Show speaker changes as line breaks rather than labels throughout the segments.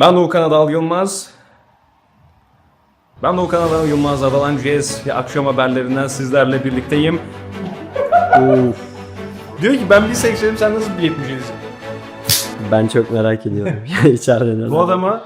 Ben Doğukan Adal Yılmaz. Ben Doğukan Adal Yılmaz Adalan Jazz ve akşam haberlerinden sizlerle birlikteyim. Of. Diyor ki ben 1.80'im sen nasıl 1.70'sin?
Ben çok merak ediyorum. İçeride ne
Bu adama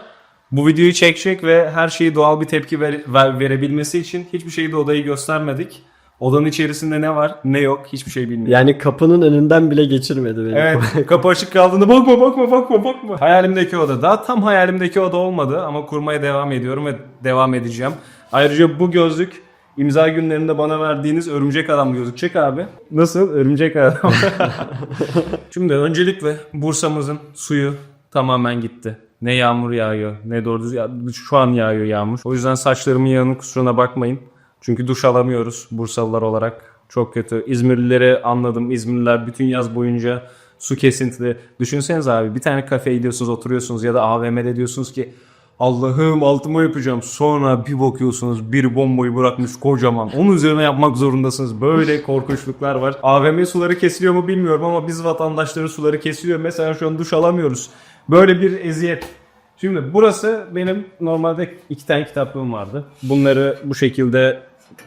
bu videoyu çekecek ve her şeyi doğal bir tepki ver- ver- verebilmesi için hiçbir şeyi de odayı göstermedik. Odanın içerisinde ne var ne yok hiçbir şey bilmiyor.
Yani kapının önünden bile geçirmedi beni.
Evet kapı açık kaldığında bakma bakma bakma bakma. Hayalimdeki oda. Daha tam hayalimdeki oda olmadı ama kurmaya devam ediyorum ve devam edeceğim. Ayrıca bu gözlük imza günlerinde bana verdiğiniz örümcek adam gözükecek abi. Nasıl? Örümcek adam. Şimdi öncelikle Bursa'mızın suyu tamamen gitti. Ne yağmur yağıyor ne doğru düz ya- şu an yağıyor yağmur. O yüzden saçlarımın yağının kusuruna bakmayın. Çünkü duş alamıyoruz Bursalılar olarak. Çok kötü. İzmirlileri anladım. İzmirliler bütün yaz boyunca su kesintili. Düşünseniz abi bir tane kafeye gidiyorsunuz oturuyorsunuz ya da AVM'de diyorsunuz ki Allah'ım altıma yapacağım. Sonra bir bakıyorsunuz bir bombayı bırakmış kocaman. Onun üzerine yapmak zorundasınız. Böyle korkunçluklar var. AVM suları kesiliyor mu bilmiyorum ama biz vatandaşların suları kesiliyor. Mesela şu an duş alamıyoruz. Böyle bir eziyet. Şimdi burası benim normalde iki tane kitaplığım vardı. Bunları bu şekilde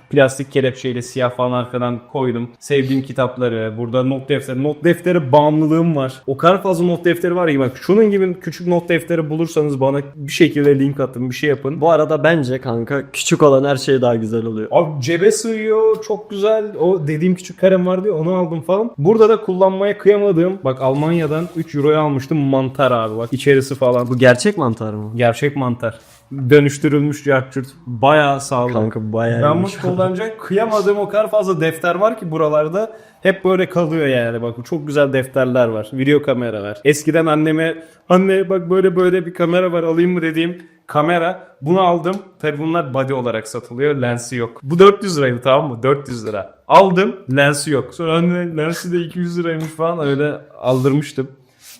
plastik kelepçeyle siyah falan arkadan koydum. Sevdiğim kitapları, burada not defteri, not defteri bağımlılığım var. O kadar fazla not defteri var ki bak şunun gibi küçük not defteri bulursanız bana bir şekilde link atın, bir şey yapın.
Bu arada bence kanka küçük olan her şey daha güzel oluyor.
Abi cebe sığıyor çok güzel. O dediğim küçük kalem vardı ya onu aldım falan. Burada da kullanmaya kıyamadığım bak Almanya'dan 3 euroya almıştım mantar abi bak içerisi falan.
Bu gerçek mantar mı?
Gerçek mantar. Dönüştürülmüş cartçurt. Bayağı sağlam.
Kanka bayağı
Ben bunu kullanacak kıyamadığım o kadar fazla defter var ki buralarda. Hep böyle kalıyor yani bak çok güzel defterler var. Video kameralar. Eskiden anneme anne bak böyle böyle bir kamera var alayım mı dediğim kamera. Bunu aldım. Tabi bunlar body olarak satılıyor. Lensi yok. Bu 400 liraydı tamam mı? 400 lira. Aldım. Lensi yok. Sonra anne lensi de 200 liraymış falan öyle aldırmıştım.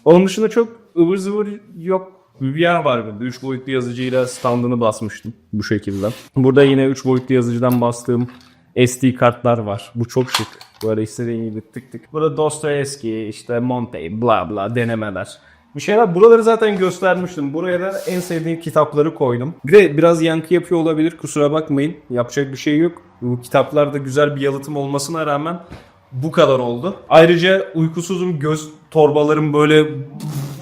Onun dışında çok ıvır zıvır yok. VR var bende. 3 boyutlu yazıcıyla standını basmıştım bu şekilde. Burada yine 3 boyutlu yazıcıdan bastığım SD kartlar var. Bu çok şık. Böyle istediğin gibi tık tık. Burada Dostoyevski, işte Montaigne, bla bla denemeler. Bir şeyler buraları zaten göstermiştim. Buraya da en sevdiğim kitapları koydum. Bir de biraz yankı yapıyor olabilir kusura bakmayın. Yapacak bir şey yok. Bu kitaplarda güzel bir yalıtım olmasına rağmen bu kadar oldu. Ayrıca uykusuzum göz torbalarım böyle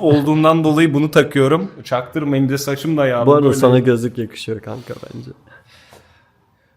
olduğundan dolayı bunu takıyorum. Çaktırmayın bir de saçım da yağlı.
Bu arada
böyle.
sana gözlük yakışıyor kanka bence.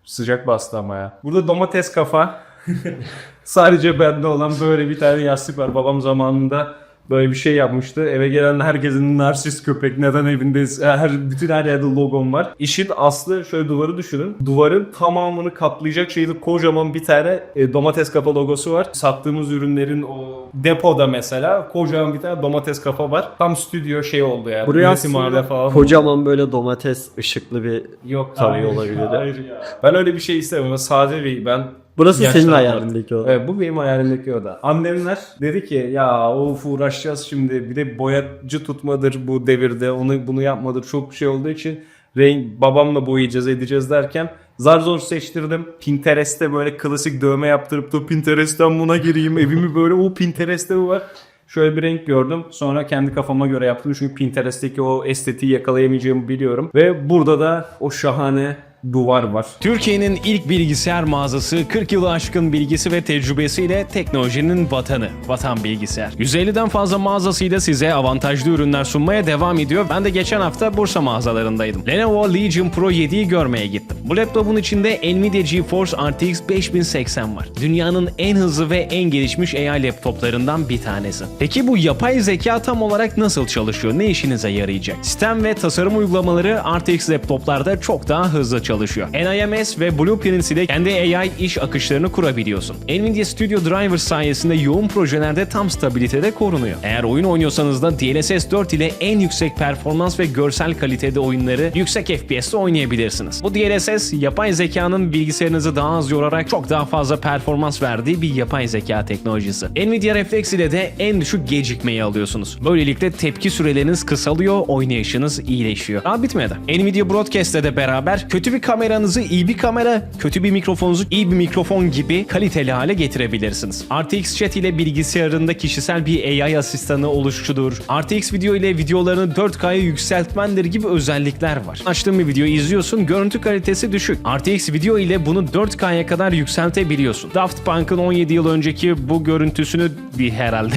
Sıcak bastı ama ya. Burada domates kafa. Sadece bende olan böyle bir tane yastık var. Babam zamanında böyle bir şey yapmıştı. Eve gelen herkesin narsist köpek neden evindeyiz? Her, bütün her yerde logom var. İşin aslı şöyle duvarı düşünün. Duvarın tamamını kaplayacak şeyde kocaman bir tane e, domates kafa logosu var. Sattığımız ürünlerin o depoda mesela kocaman bir tane domates kafa var. Tam stüdyo şey oldu yani.
Buraya aslında
falan.
kocaman böyle domates ışıklı bir
Yok
Tabii
hayır,
olabilir.
hayır ya. Ben öyle bir şey istemem. Sade bir ben
Burası
Yaşlı
senin hayalindeki o.
Evet bu benim hayalimdeki oda. Annemler dedi ki ya of uğraşacağız şimdi bir de boyacı tutmadır bu devirde onu bunu yapmadır çok şey olduğu için renk babamla boyayacağız edeceğiz derken zar zor seçtirdim. Pinterest'te böyle klasik dövme yaptırıp da Pinterest'ten buna gireyim evimi böyle o Pinterest'te bu var. Şöyle bir renk gördüm. Sonra kendi kafama göre yaptım. Çünkü Pinterest'teki o estetiği yakalayamayacağımı biliyorum. Ve burada da o şahane duvar var.
Türkiye'nin ilk bilgisayar mağazası 40 yılı aşkın bilgisi ve tecrübesiyle teknolojinin vatanı, Vatan Bilgisayar. 150'den fazla mağazasıyla size avantajlı ürünler sunmaya devam ediyor. Ben de geçen hafta Bursa mağazalarındaydım. Lenovo Legion Pro 7'yi görmeye gittim. Bu laptopun içinde Nvidia GeForce RTX 5080 var. Dünyanın en hızlı ve en gelişmiş AI laptoplarından bir tanesi. Peki bu yapay zeka tam olarak nasıl çalışıyor? Ne işinize yarayacak? Sistem ve tasarım uygulamaları RTX laptoplarda çok daha hızlı çalışıyor. NIMS ve Blueprints ile kendi AI iş akışlarını kurabiliyorsun. Nvidia Studio Driver sayesinde yoğun projelerde tam stabilitede korunuyor. Eğer oyun oynuyorsanız da DLSS 4 ile en yüksek performans ve görsel kalitede oyunları yüksek FPS'te oynayabilirsiniz. Bu DLSS yapay zekanın bilgisayarınızı daha az yorarak çok daha fazla performans verdiği bir yapay zeka teknolojisi. Nvidia Reflex ile de en düşük gecikmeyi alıyorsunuz. Böylelikle tepki süreleriniz kısalıyor, oynayışınız iyileşiyor. Daha bitmedi. Nvidia Broadcast'le de beraber kötü bir bir kameranızı iyi bir kamera, kötü bir mikrofonunuzu iyi bir mikrofon gibi kaliteli hale getirebilirsiniz. RTX Chat ile bilgisayarında kişisel bir AI asistanı oluşçudur. RTX Video ile videolarını 4K'ya yükseltmendir gibi özellikler var. Açtığın bir videoyu izliyorsun, görüntü kalitesi düşük. RTX Video ile bunu 4K'ya kadar yükseltebiliyorsun. Daft Punk'ın 17 yıl önceki bu görüntüsünü bir herhalde.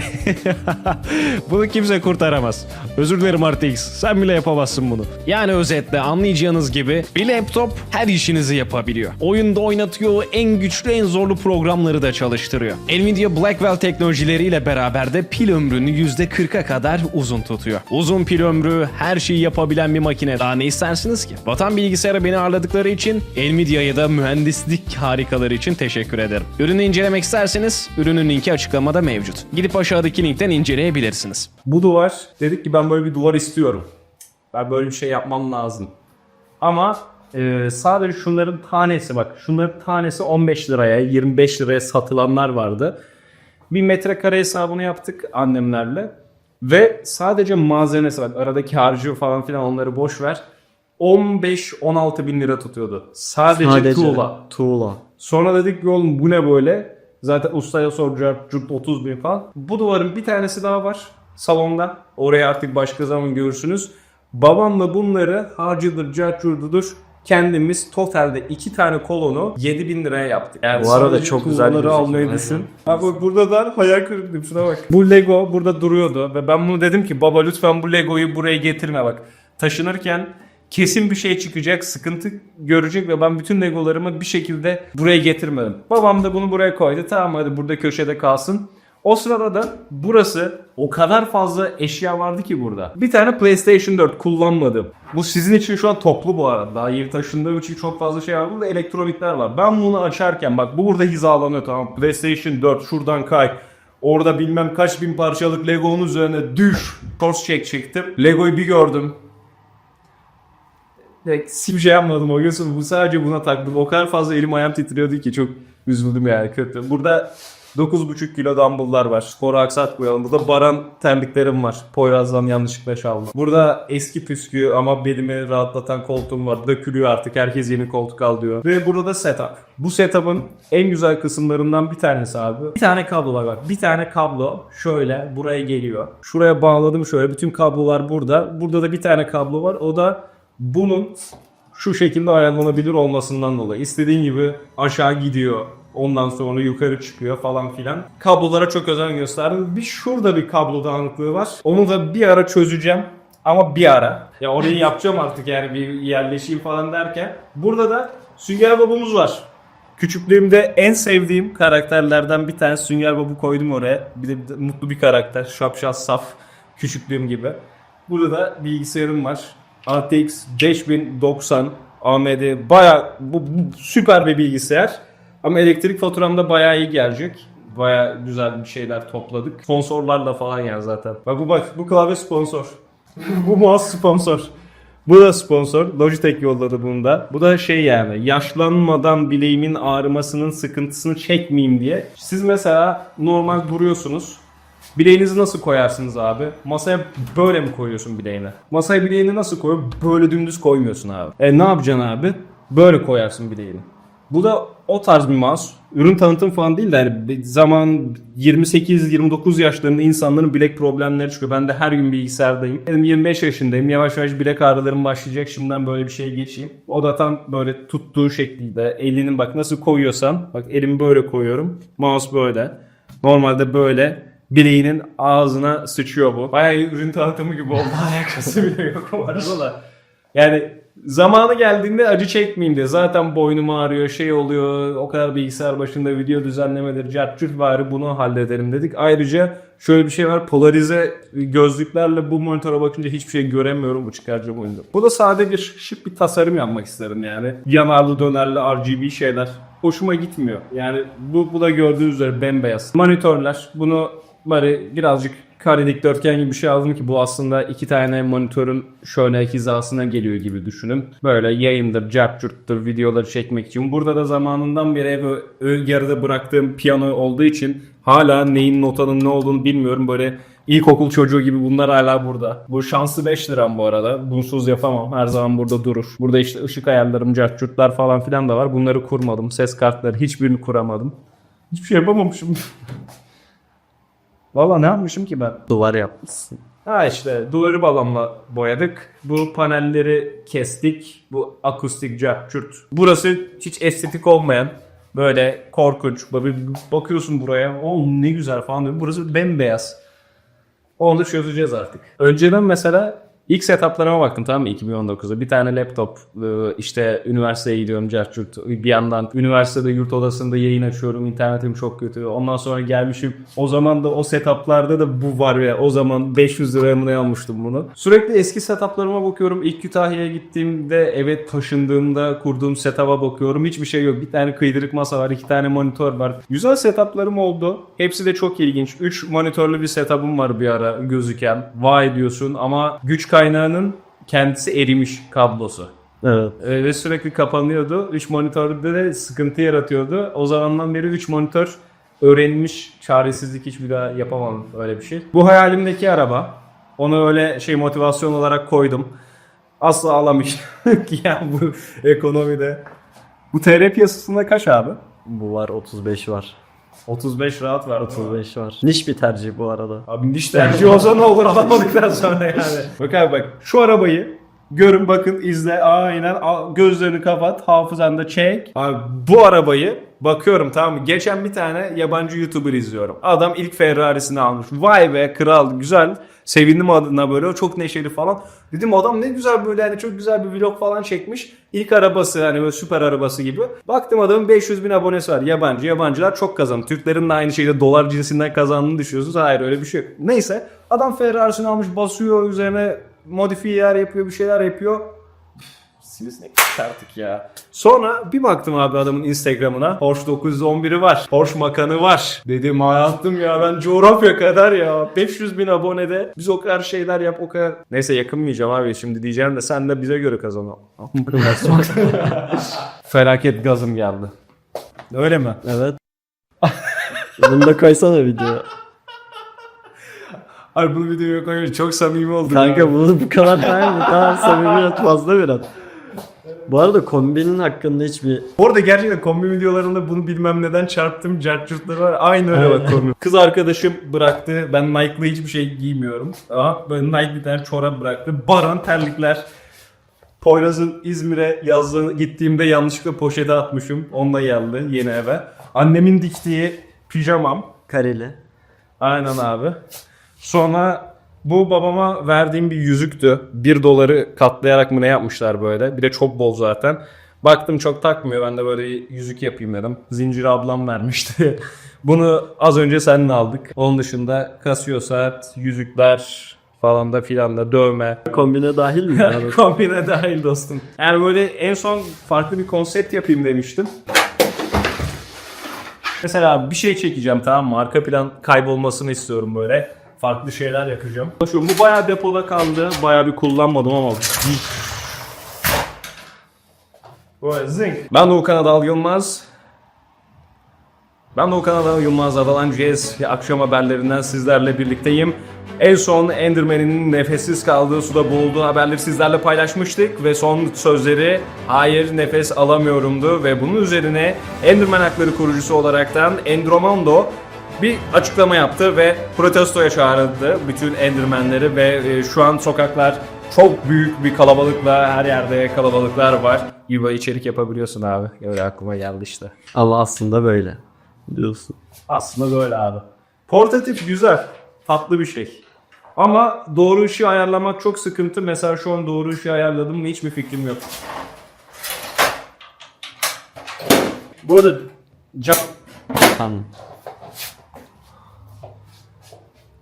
bunu kimse kurtaramaz. Özür dilerim RTX. Sen bile yapamazsın bunu. Yani özetle anlayacağınız gibi bir laptop her işinizi yapabiliyor. Oyunda oynatıyor, en güçlü en zorlu programları da çalıştırıyor. Nvidia Blackwell teknolojileriyle beraber de pil ömrünü %40'a kadar uzun tutuyor. Uzun pil ömrü, her şeyi yapabilen bir makine. Daha ne istersiniz ki? Vatan Bilgisayar'a beni ağırladıkları için Nvidia'ya da mühendislik harikaları için teşekkür ederim. Ürünü incelemek isterseniz ürünün linki açıklamada mevcut. Gidip aşağıdaki linkten inceleyebilirsiniz.
Bu duvar dedik ki ben böyle bir duvar istiyorum. Ben böyle bir şey yapmam lazım. Ama e, sadece şunların tanesi bak şunların tanesi 15 liraya 25 liraya satılanlar vardı. Bir metrekare hesabını yaptık annemlerle. Ve sadece malzemesi bak aradaki harcı falan filan onları boş ver. 15-16 bin lira tutuyordu. Sadece,
Sadece
tuğla.
Tuğla.
Sonra dedik ki oğlum bu ne böyle? Zaten ustaya soracağım cürt 30 bin falan. Bu duvarın bir tanesi daha var salonda. Orayı artık başka zaman görürsünüz. Babamla bunları harcıdır, carcurdudur kendimiz totalde iki tane kolonu 7 bin liraya yaptık. Yani
Bu arada çok güzel gözüküyor.
almayı düşün. Abi bak burada da hayal kırıklığı şuna bak. Bu Lego burada duruyordu ve ben bunu dedim ki baba lütfen bu Lego'yu buraya getirme bak. Taşınırken kesin bir şey çıkacak, sıkıntı görecek ve ben bütün Legolarımı bir şekilde buraya getirmedim. Babam da bunu buraya koydu. Tamam hadi burada köşede kalsın. O sırada da burası o kadar fazla eşya vardı ki burada. Bir tane PlayStation 4 kullanmadım. Bu sizin için şu an toplu bu arada. Daha yeni taşındığım için çok fazla şey var. Burada elektronikler var. Ben bunu açarken bak bu burada hizalanıyor tamam. PlayStation 4 şuradan kay. Orada bilmem kaç bin parçalık Lego'nun üzerine düş. Force check çektim. Lego'yu bir gördüm. Direkt hiçbir şey yapmadım o gün. Bu sadece buna taktım. O kadar fazla elim ayağım titriyordu ki çok üzüldüm yani kötü. Burada 9,5 kilo dumbbell'lar var. Skoru aksatmayalım. Burada baran terliklerim var. Poyraz'dan yanlışlıkla çaldım. Burada eski püskü ama belimi rahatlatan koltuğum var. Dökülüyor artık. Herkes yeni koltuk al diyor. Ve burada da setup. Bu setup'ın en güzel kısımlarından bir tanesi abi. Bir tane kablo var. Bir tane kablo şöyle buraya geliyor. Şuraya bağladım şöyle. Bütün kablolar burada. Burada da bir tane kablo var. O da bunun şu şekilde ayarlanabilir olmasından dolayı. İstediğin gibi aşağı gidiyor. Ondan sonra yukarı çıkıyor falan filan. Kablolara çok özen gösterdim. Bir şurada bir kablo dağınıklığı var. Onu da bir ara çözeceğim. Ama bir ara. Ya orayı yapacağım artık yani bir yerleşeyim falan derken. Burada da Sünger Babamız var. Küçüklüğümde en sevdiğim karakterlerden bir tanesi Sünger Bob'u koydum oraya. Bir de, bir de mutlu bir karakter. Şapşal saf. Küçüklüğüm gibi. Burada da bilgisayarım var. RTX 5090 AMD baya bu, bu süper bir bilgisayar. Ama elektrik faturamda bayağı iyi gelecek. Baya güzel bir şeyler topladık. Sponsorlarla falan yani zaten. Bak bu bak bu klavye sponsor. bu mouse sponsor. Bu da sponsor. Logitech yolladı bunu da. Bu da şey yani yaşlanmadan bileğimin ağrımasının sıkıntısını çekmeyeyim diye. Siz mesela normal duruyorsunuz. Bileğinizi nasıl koyarsınız abi? Masaya böyle mi koyuyorsun bileğini? Masaya bileğini nasıl koy? Böyle dümdüz koymuyorsun abi. E ne yapacaksın abi? Böyle koyarsın bileğini. Bu da o tarz bir mouse. Ürün tanıtım falan değil de yani zaman 28-29 yaşlarında insanların bilek problemleri çıkıyor. Ben de her gün bilgisayardayım. Benim 25 yaşındayım. Yavaş yavaş bilek ağrılarım başlayacak. Şimdiden böyle bir şeye geçeyim. O da tam böyle tuttuğu şekilde. Elinin bak nasıl koyuyorsan. Bak elimi böyle koyuyorum. Mouse böyle. Normalde böyle bileğinin ağzına sıçıyor bu. Bayağı ürün tanıtımı gibi oldu. Alakası bile yok o arada da. Yani zamanı geldiğinde acı çekmeyeyim diye. Zaten boynum ağrıyor, şey oluyor. O kadar bilgisayar başında video düzenlemedir, cartçut bari bunu halledelim dedik. Ayrıca şöyle bir şey var. Polarize gözlüklerle bu monitöre bakınca hiçbir şey göremiyorum bu çıkarcam oyunda. Bu da sade bir şık bir tasarım yapmak isterim yani. Yanarlı dönerli RGB şeyler. Hoşuma gitmiyor. Yani bu, bu da gördüğünüz üzere bembeyaz. Monitörler. Bunu bari birazcık kare dikdörtgen gibi bir şey aldım ki bu aslında iki tane monitörün şöyle hizasına geliyor gibi düşünün. Böyle yayındır, capcurttur videoları çekmek için. Burada da zamanından beri ev ön yarıda bıraktığım piyano olduğu için hala neyin notanın ne olduğunu bilmiyorum. Böyle İlkokul çocuğu gibi bunlar hala burada. Bu şanslı 5 liram bu arada. Bunsuz yapamam. Her zaman burada durur. Burada işte ışık ayarlarım, cartçurtlar falan filan da var. Bunları kurmadım. Ses kartları hiçbirini kuramadım. Hiçbir şey yapamamışım. Valla ne yapmışım ki ben?
Duvar yapmışsın.
Ha işte duvarı balonla boyadık. Bu panelleri kestik. Bu akustik cartçurt. Burası hiç estetik olmayan böyle korkunç. Böyle bakıyorsun buraya. O ne güzel falan diyor. Burası bembeyaz. Onu da çözeceğiz artık. Önceden mesela ilk setuplarıma baktım tamam mı 2019'da. Bir tane laptop e, işte üniversiteye gidiyorum cartçurt. Bir yandan üniversitede yurt odasında yayın açıyorum. internetim çok kötü. Ondan sonra gelmişim. O zaman da o setuplarda da bu var ya. O zaman 500 liraya mı ne almıştım bunu. Sürekli eski setuplarıma bakıyorum. İlk Kütahya'ya gittiğimde eve taşındığımda kurduğum setup'a bakıyorum. Hiçbir şey yok. Bir tane kıydırık masa var. iki tane monitör var. Güzel setuplarım oldu. Hepsi de çok ilginç. 3 monitörlü bir setup'ım var bir ara gözüken. Vay diyorsun ama güç kaynağının kendisi erimiş kablosu.
Evet.
Ee, ve sürekli kapanıyordu. 3 monitörde de sıkıntı yaratıyordu. O zamandan beri 3 monitör öğrenilmiş çaresizlik hiçbir daha yapamam öyle bir şey. Bu hayalimdeki araba. Onu öyle şey motivasyon olarak koydum. Asla alamayacağım ya bu ekonomide. Bu TR piyasasında kaç abi?
Bu var 35 var.
35 rahat var.
35 var. Niş bir tercih bu arada.
Abi diş tercih olsa ne olur alamadıktan sonra yani. Bak abi bak şu arabayı görün bakın izle aynen gözlerini kapat hafızanda çek. Abi bu arabayı bakıyorum tamam mı? Geçen bir tane yabancı YouTuber izliyorum. Adam ilk Ferrari'sini almış. Vay be kral güzel. Sevindim adına böyle çok neşeli falan. Dedim adam ne güzel böyle hani çok güzel bir vlog falan çekmiş. İlk arabası hani böyle süper arabası gibi. Baktım adamın 500 bin abonesi var. Yabancı. Yabancılar çok kazandı. Türklerin de aynı şekilde dolar cinsinden kazandığını düşünüyorsunuz. Hayır öyle bir şey yok. Neyse adam Ferrari'sini almış basıyor üzerine modifiyeler yapıyor bir şeyler yapıyor. Sivrisinek artık ya. Sonra bir baktım abi adamın Instagram'ına. Porsche 911'i var. Porsche Makan'ı var. Dedim hayatım ya ben coğrafya kadar ya. 500 bin abonede biz o kadar şeyler yap o kadar. Neyse yakınmayacağım abi şimdi diyeceğim de sen de bize göre kazan. Felaket gazım geldi. Öyle mi?
Evet. Bunu da koysana video.
Abi bunu videoya koyuyoruz. Çok samimi oldu.
Kanka
ya.
bunu bu kadar değil bu kadar samimiyet fazla biraz. Bu arada kombinin hakkında hiçbir
Orada gerçekten kombi videolarında bunu bilmem neden çarptım. Cartçurtları var. Aynı öyle bak kombi. Kız arkadaşım bıraktı. Ben Nike'lı hiçbir şey giymiyorum. Aha, böyle Nike bir tane çorap bıraktı. Baran terlikler. Poyraz'ın İzmir'e yazlığı gittiğimde yanlışlıkla poşete atmışım. Onunla geldi yeni eve. Annemin diktiği pijamam.
kareli.
Aynen abi. Sonra bu babama verdiğim bir yüzüktü. 1 doları katlayarak mı ne yapmışlar böyle. Bir de çok bol zaten. Baktım çok takmıyor. Ben de böyle yüzük yapayım dedim. Zincir ablam vermişti. Bunu az önce seninle aldık. Onun dışında kasıyor saat, yüzükler falan da filan da dövme.
Kombine dahil mi? Yani
Kombine dahil dostum. Yani böyle en son farklı bir konsept yapayım demiştim. Mesela bir şey çekeceğim tamam mı? Arka plan kaybolmasını istiyorum böyle. Farklı şeyler yapacağım. Şu bu bayağı depoda kaldı. Bayağı bir kullanmadım ama. Böyle zing. Ben Doğukan Adal Yılmaz. Ben Doğukan Adal Yılmaz Adalan Jazz akşam haberlerinden sizlerle birlikteyim. En son Enderman'in nefessiz kaldığı suda boğulduğu haberleri sizlerle paylaşmıştık ve son sözleri hayır nefes alamıyorumdu ve bunun üzerine Enderman hakları kurucusu olaraktan Endromondo bir açıklama yaptı ve protestoya çağırdı bütün Enderman'leri ve e, şu an sokaklar çok büyük bir kalabalıkla her yerde kalabalıklar var. Yuva içerik yapabiliyorsun abi. Öyle aklıma geldi işte.
Ama aslında böyle. Diyorsun.
Aslında böyle abi. Portatif güzel. Tatlı bir şey. Ama doğru ışığı ayarlamak çok sıkıntı. Mesela şu an doğru ışığı ayarladım mı hiçbir fikrim yok. Bu arada cam...
Tamam.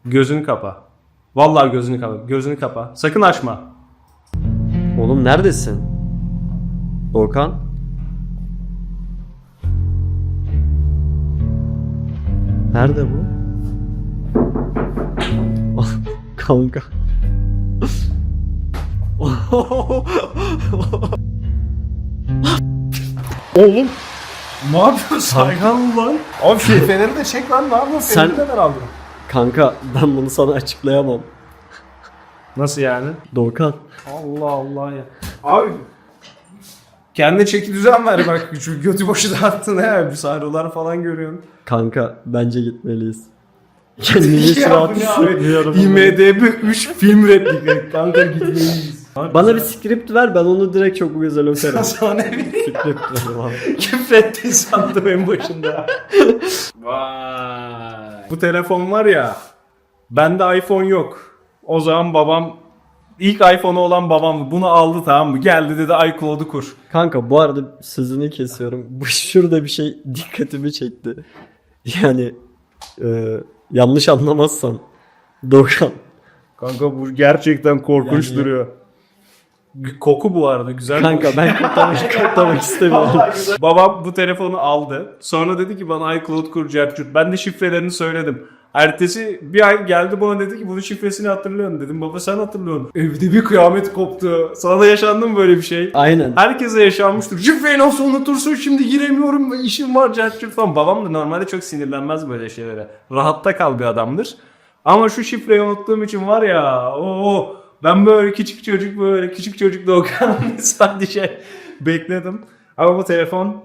Gözünü kapa. Vallahi gözünü kapa. Gözünü kapa. Sakın açma.
Oğlum neredesin? Doğukan? Nerede bu? Kanka.
Oğlum. Ne yapıyorsun Saygan lan? Abi şey feneri de çek lan ne yapıyorsun?
Sen-
Feneri neden aldın?
Kanka ben bunu sana açıklayamam.
Nasıl yani?
Doğukan.
Allah Allah ya. Abi kendine çeki düzen ver bak. Şu götü boşu dağıttın he. Bir sarılar falan görüyorsun.
Kanka bence gitmeliyiz. Kendimi hiç rahat hissetmiyorum.
IMDB 3 film replikleri. Kanka gitmeliyiz.
Bana bir script ver ben onu direkt çok güzel okurum.
Sana ne bileyim.
script ver abi.
Küfrettin sandım en başında. Vay. Bu telefon var ya. Bende iPhone yok. O zaman babam ilk iPhone'u olan babam bunu aldı tamam mı? Geldi dedi iCloud'u kur.
Kanka bu arada sözünü kesiyorum. Bu şurada bir şey dikkatimi çekti. Yani e, yanlış anlamazsan Doğukan.
Kanka bu gerçekten korkunç
Yani-
duruyor. Koku bu arada güzel.
Kanka ben kurtarmak, kurtarmak istemiyorum.
Babam bu telefonu aldı. Sonra dedi ki bana iCloud kur Cercut. Ben de şifrelerini söyledim. Ertesi bir ay geldi bana dedi ki bunun şifresini hatırlıyorsun dedim. Baba sen hatırlıyorsun. Evde bir kıyamet koptu. Sana da yaşandı mı böyle bir şey?
Aynen.
Herkese yaşanmıştır. Şifreyi nasıl unutursun şimdi giremiyorum işim var Cercut falan. Babam da normalde çok sinirlenmez böyle şeylere. Rahatta kal bir adamdır. Ama şu şifreyi unuttuğum için var ya o ben böyle küçük çocuk böyle küçük çocuk Doğukan sadece bekledim. Ama bu telefon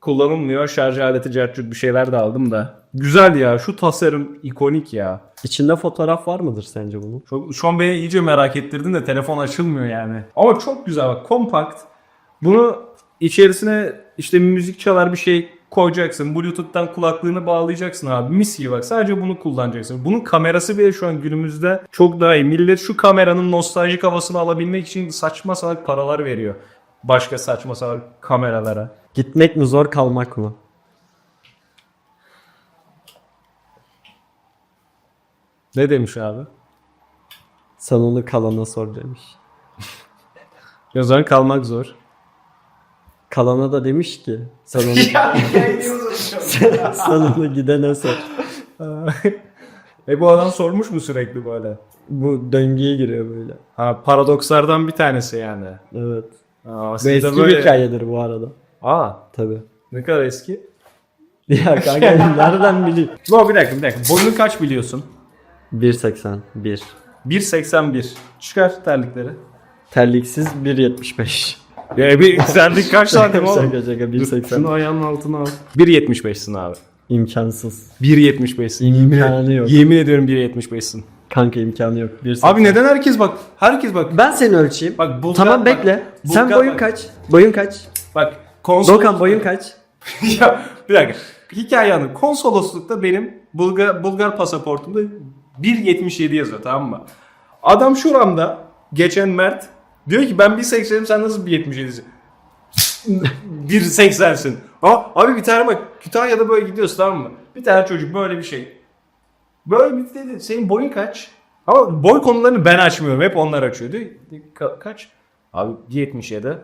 kullanılmıyor. Şarj aleti cercut bir şeyler de aldım da. Güzel ya şu tasarım ikonik ya.
İçinde fotoğraf var mıdır sence bunun?
Çok, şu an beni iyice merak ettirdin de telefon açılmıyor yani. Ama çok güzel bak kompakt. Bunu içerisine işte müzik çalar bir şey koyacaksın. Bluetooth'tan kulaklığını bağlayacaksın abi. Mis gibi bak sadece bunu kullanacaksın. Bunun kamerası bile şu an günümüzde çok daha iyi. Millet şu kameranın nostaljik havasını alabilmek için saçma salak paralar veriyor. Başka saçma salak kameralara.
Gitmek mi zor kalmak mı?
Ne demiş abi?
Sen onu kalana sor demiş.
O zaman kalmak zor.
Kalana da demiş ki sen onu, sen, sen onu gidene sor.
e bu adam sormuş mu sürekli böyle?
Bu döngüye giriyor böyle.
Ha paradokslardan bir tanesi yani.
Evet.
Aa,
Bu
de
eski
böyle-
bir hikayedir bu arada.
Aa
Tabii.
ne kadar eski?
Ya kanka nereden bileyim?
No bir dakika bir dakika. Boyunu kaç biliyorsun?
1.81.
1.81. Çıkar terlikleri.
Terliksiz 1.75.
Ya bir terlik kaç santim oğlum?
Şaka şaka
Şunu
1.80.
ayağının altına al. 1.75'sin abi.
İmkansız.
1.75'sin.
İmkanı yok.
Yemin ediyorum 1.75'sin.
Kanka imkanı yok. 1.80.
Abi neden herkes bak herkes bak
Ben seni ölçeyim.
bak Bulgar,
tamam
bak,
bekle. Sen
Bulgar
boyun
bak.
kaç? Boyun kaç?
Bak konsol
Doğukan boyun kaç?
ya bir dakika. Hikaye anı. Konsoloslukta benim Bulgar, Bulgar pasaportumda 1.77 yazıyor tamam mı? Adam şuramda geçen Mert diyor ki ben 1.80'im sen nasıl 1.77'sin? 1.80'sin. Aa, abi bir tane bak Kütahya'da böyle gidiyorsun tamam mı? Bir tane çocuk böyle bir şey. Böyle bir dedi senin boyun kaç? Ama boy konularını ben açmıyorum. Hep onlar açıyor. Diyor, "Ka- kaç? Abi 1.77.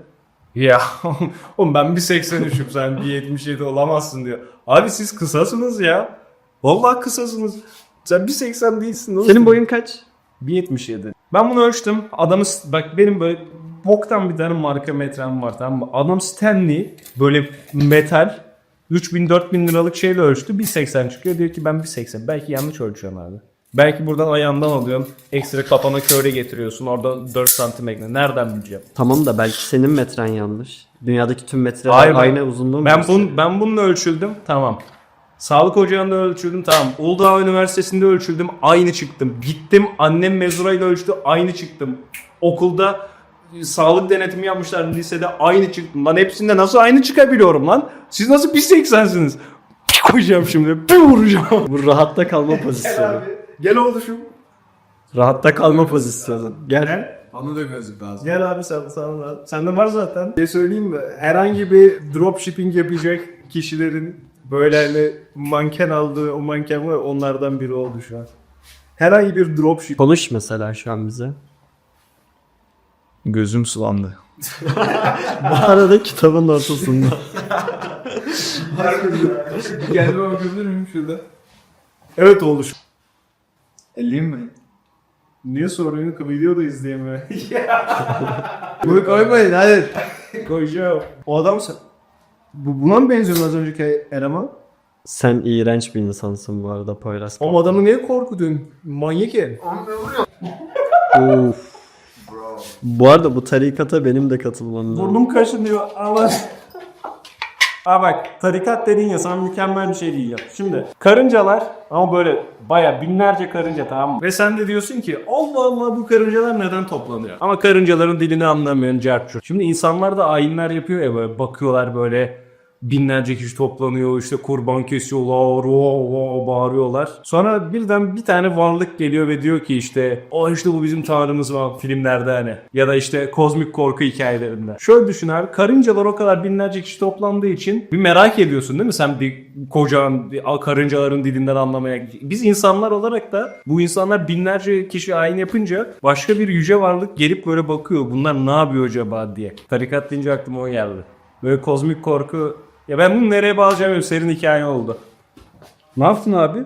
Ya oğlum ben 1.83'üm sen 1.77 olamazsın diyor. Abi siz kısasınız ya. Vallahi kısasınız. Sen 1.80 değilsin.
Senin boyun kaç?
1.77. Ben bunu ölçtüm. Adamı bak benim böyle boktan bir tane marka metrem var tamam mı? Adam Stanley böyle metal 3000-4000 liralık şeyle ölçtü. 1.80 çıkıyor. Diyor ki ben 1.80. Belki yanlış ölçüyorum abi. Belki buradan ayağından alıyorum. Ekstra kafana köre getiriyorsun. Orada 4 santim ekle. Nereden bileceğim?
Tamam da belki senin metren yanlış. Dünyadaki tüm metreler
Hayır,
aynı uzunluğu mu
Ben, bun, ben bununla ölçüldüm. Tamam. Sağlık ocağında ölçüldüm. Tamam. Uludağ Üniversitesi'nde ölçüldüm. Aynı çıktım. Gittim annem mezurayla ölçtü. Aynı çıktım. Okulda e, sağlık denetimi yapmışlar lisede aynı çıktım. Lan hepsinde nasıl aynı çıkabiliyorum lan? Siz nasıl 1.80'siniz? Bir koyacağım şimdi. Bir vuracağım.
Bu rahatta kalma pozisyonu.
Gel oğlum.
Rahatta kalma pozisyonu. Gel.
Bana da gözlük lazım.
Gel abi sen sana sende var zaten. Ne söyleyeyim mi? Herhangi bir dropshipping yapacak kişilerin böyle hani manken aldığı o manken var onlardan biri oldu şu an. Herhangi bir dropship.
Konuş mesela şu an bize.
Gözüm sulandı.
Bu arada kitabın ortasında.
Gel bakabilir miyim şurada?
Evet oldu şu.
Elleyeyim mi?
Niye soruyorsun? Video da izleyemiyor.
Bunu koymayın hadi.
Koyacağım. O adam sen... Bu buna mı benziyor az önceki eleman?
Sen iğrenç bir insansın bu arada Poyraz.
O adamı niye korkutun? Manyak herif.
Of. Bu arada bu tarikata benim de katılmam lazım.
Burnum kaşınıyor. Allah. Aa bak tarikat dedin ya sana mükemmel bir şey diyeceğim. Şimdi karıncalar ama böyle baya binlerce karınca tamam mı? Ve sen de diyorsun ki Allah Allah bu karıncalar neden toplanıyor? Ama karıncaların dilini anlamıyorsun Cerçur. Şimdi insanlar da ayinler yapıyor ya böyle bakıyorlar böyle binlerce kişi toplanıyor işte kurban kesiyorlar wow, wow, bağırıyorlar. Sonra birden bir tane varlık geliyor ve diyor ki işte o işte bu bizim tanrımız var filmlerde hani ya da işte kozmik korku hikayelerinde. Şöyle düşün abi karıncalar o kadar binlerce kişi toplandığı için bir merak ediyorsun değil mi sen bir kocaman bir karıncaların dilinden anlamaya. Biz insanlar olarak da bu insanlar binlerce kişi ayin yapınca başka bir yüce varlık gelip böyle bakıyor bunlar ne yapıyor acaba diye. Tarikat deyince aklıma o geldi. Böyle kozmik korku ya ben bunu nereye bağlayacağım senin hikayen oldu. Ne yaptın abi?